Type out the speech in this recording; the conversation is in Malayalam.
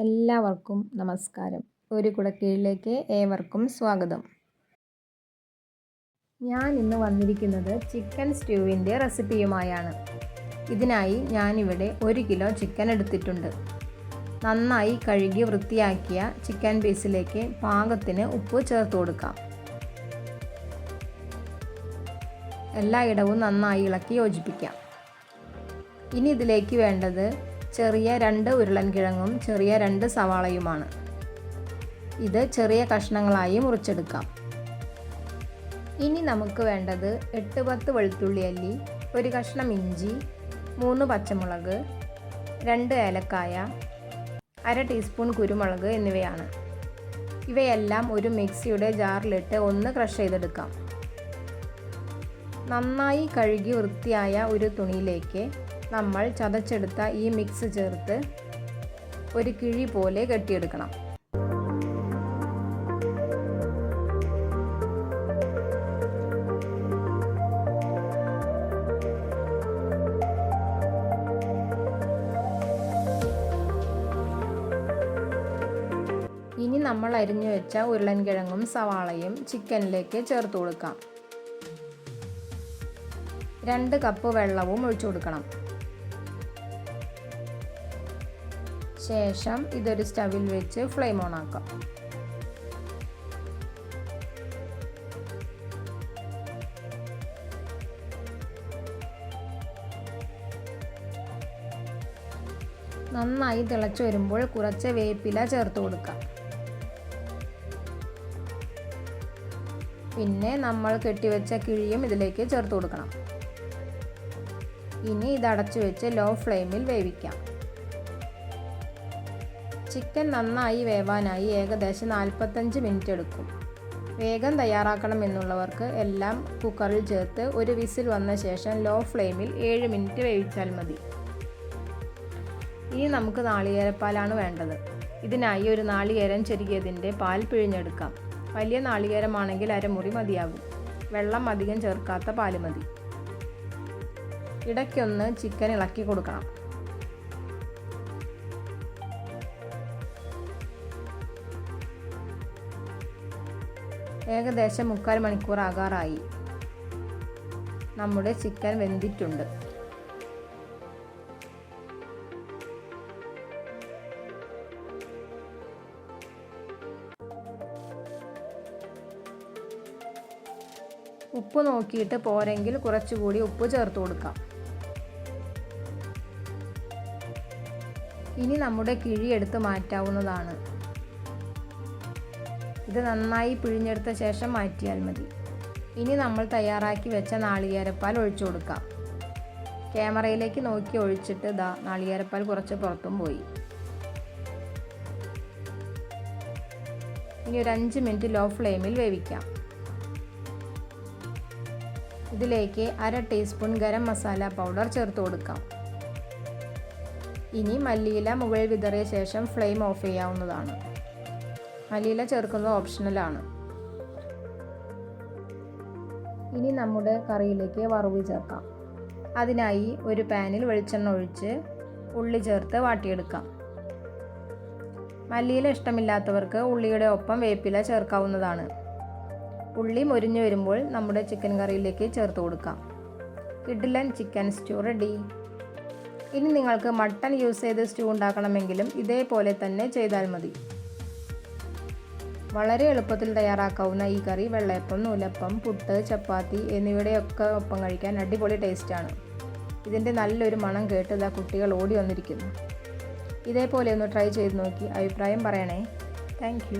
എല്ലാവർക്കും നമസ്കാരം. ഒരു കുടക്കീഴിലേക്ക് ഏവർക്കും സ്വാഗതം. ഞാൻ ഇന്ന് വന്നിരിക്കുന്നത് ചിക്കൻ സ്റ്റ്യൂവിന്റെ റെസിപ്പിയുമായാണ്. ഇതിനായി ഞാനിവിടെ ഒരു കിലോ ചിക്കൻ എടുത്തിട്ടുണ്ട്. നന്നായി കഴുകി വൃത്തിയാക്കിയ ചിക്കൻ പീസിലേക്ക് പാകത്തിന് ഉപ്പ് ചേർത്ത് കൊടുക്കാം. എല്ലായിടവും നന്നായി ഇളക്കി യോജിപ്പിക്കാം. ഇനി ഇതിലേക്ക് വേണ്ടത് ചെറിയ രണ്ട് ഉരുളൻകിഴങ്ങും ചെറിയ രണ്ട് സവാളയുമാണ്. ഇത് ചെറിയ കഷ്ണങ്ങളായി മുറിച്ചെടുക്കാം. ഇനി നമുക്ക് വേണ്ടത് എട്ട് പത്ത് വെളുത്തുള്ളി അല്ലി ഒരു കഷ്ണം ഇഞ്ചി മൂന്ന് പച്ചമുളക് രണ്ട് ഏലക്കായ അര ടീസ്പൂൺ കുരുമുളക് എന്നിവയാണ്. ഇവയെല്ലാം ഒരു മിക്സിയുടെ ജാറിലിട്ട് ഒന്ന് ക്രഷ് ചെയ്തെടുക്കാം. നന്നായി കഴുകി വൃത്തിയായ ഒരു തുണിയിലേക്ക് നമ്മൾ ചതച്ചെടുത്ത ഈ മിക്സ് ചേർത്ത് ഒരു കിഴി പോലെ കെട്ടിയെടുക്കണം. ഇനി നമ്മൾ അരിഞ്ഞു വെച്ച ഉരുളൻകിഴങ്ങും സവാളയും ചിക്കനിലേക്ക് ചേർത്ത് കൊടുക്കാം. രണ്ട് കപ്പ് വെള്ളവും ഒഴിച്ചു കൊടുക്കണം. ശേഷം ഇതൊരു സ്റ്റവിൽ വെച്ച് ഫ്ലെയിം ഓൺ ആക്കാം. നന്നായി തിളച്ചു വരുമ്പോൾ കുറച്ച് വേപ്പില ചേർത്ത് കൊടുക്കാം. പിന്നെ നമ്മൾ കെട്ടിവെച്ച കിഴിയും ഇതിലേക്ക് ചേർത്ത് കൊടുക്കണം. ഇനി ഇത് അടച്ചു വെച്ച് ലോ ഫ്ലെയിമിൽ വേവിക്കാം. ചിക്കൻ നന്നായി വേവാനായി ഏകദേശം നാൽപ്പത്തഞ്ച് മിനിറ്റ് എടുക്കും. വേഗം തയ്യാറാക്കണം എന്നുള്ളവർക്ക് എല്ലാം കുക്കറിൽ ചേർത്ത് ഒരു വിസിൽ വന്ന ശേഷം ലോ ഫ്ലെയിമിൽ ഏഴ് മിനിറ്റ് വേവിച്ചാൽ മതി. ഇനി നമുക്ക് നാളികേരപ്പാലാണ് വേണ്ടത്. ഇതിനായി ഒരു നാളികേരം ചെറുകിയതിന്റെ പാൽ പിഴിഞ്ഞെടുക്കാം. വലിയ നാളികേരമാണെങ്കിൽ അരമുറി മതിയാകും. വെള്ളം അധികം ചേർക്കാത്ത പാൽ മതി. ഇടയ്ക്കൊന്ന് ചിക്കൻ ഇളക്കി കൊടുക്കണം. ഏകദേശം മുക്കാൽ മണിക്കൂർ ആകാറായി. നമ്മുടെ ചിക്കൻ വെന്തിട്ടുണ്ട്. ഉപ്പ് നോക്കിയിട്ട് പോരെങ്കിൽ കുറച്ചുകൂടി ഉപ്പ് ചേർത്ത് കൊടുക്കാം. ഇനി നമ്മുടെ കിഴി എടുത്ത് മാറ്റാവുന്നതാണ്. ഇത് നന്നായി പിഴിഞ്ഞെടുത്ത ശേഷം മാറ്റിയാൽ മതി. ഇനി നമ്മൾ തയ്യാറാക്കി വെച്ച നാളികേരപ്പാൽ ഒഴിച്ചു കൊടുക്കാം. ക്യാമറയിലേക്ക് നോക്കി ഒഴിച്ചിട്ട് ദാ നാളികേരപ്പാൽ കുറച്ച് പുറത്തും പോയി. ഇനി ഒരു അഞ്ച് മിനിറ്റ് ലോ ഫ്ലെയിമിൽ വേവിക്കാം. ഇതിലേക്ക് അര ടീസ്പൂൺ ഗരം മസാല പൗഡർ ചേർത്ത് കൊടുക്കാം. ഇനി മല്ലിയില മുകളിൽ വിതറിയ ശേഷം ഫ്ലെയിം ഓഫ് ചെയ്യാവുന്നതാണ്. മല്ലിയില ചേർക്കുന്നത് ഓപ്ഷണലാണ് ഇനി നമ്മുടെ കറിയിലേക്ക് വറവ് ചേർക്കാം. അതിനായി ഒരു പാനിൽ വെളിച്ചെണ്ണ ഒഴിച്ച് ഉള്ളി ചേർത്ത് വാട്ടിയെടുക്കാം. മല്ലിയില ഇഷ്ടമില്ലാത്തവർക്ക് ഉള്ളിയുടെ ഒപ്പം വേപ്പില ചേർക്കാവുന്നതാണ്. ഉള്ളി മൊരിഞ്ഞു വരുമ്പോൾ നമ്മുടെ ചിക്കൻ കറിയിലേക്ക് ചേർത്ത് കൊടുക്കാം. കിഡിലൻ ചിക്കൻ സ്റ്റൂ റെഡി ഇനി നിങ്ങൾക്ക് മട്ടൺ യൂസ് ചെയ്ത് സ്റ്റൂ ഉണ്ടാക്കണമെങ്കിലും ഇതേപോലെ തന്നെ ചെയ്താൽ മതി. വളരെ എളുപ്പത്തിൽ തയ്യാറാക്കാവുന്ന ഈ കറി വെള്ളയപ്പം നൂലപ്പം പുട്ട് ചപ്പാത്തി എന്നിവയുടെയൊക്കെ ഒപ്പം കഴിക്കാൻ അടിപൊളി ടേസ്റ്റാണ്. ഇതിന്റെ നല്ലൊരു മണം കേട്ട് ഇതാ കുട്ടികൾ ഓടി വന്നിരിക്കുന്നു. ഇതേപോലെ ഒന്ന് ട്രൈ ചെയ്ത് നോക്കി അഭിപ്രായം പറയണേ. താങ്ക്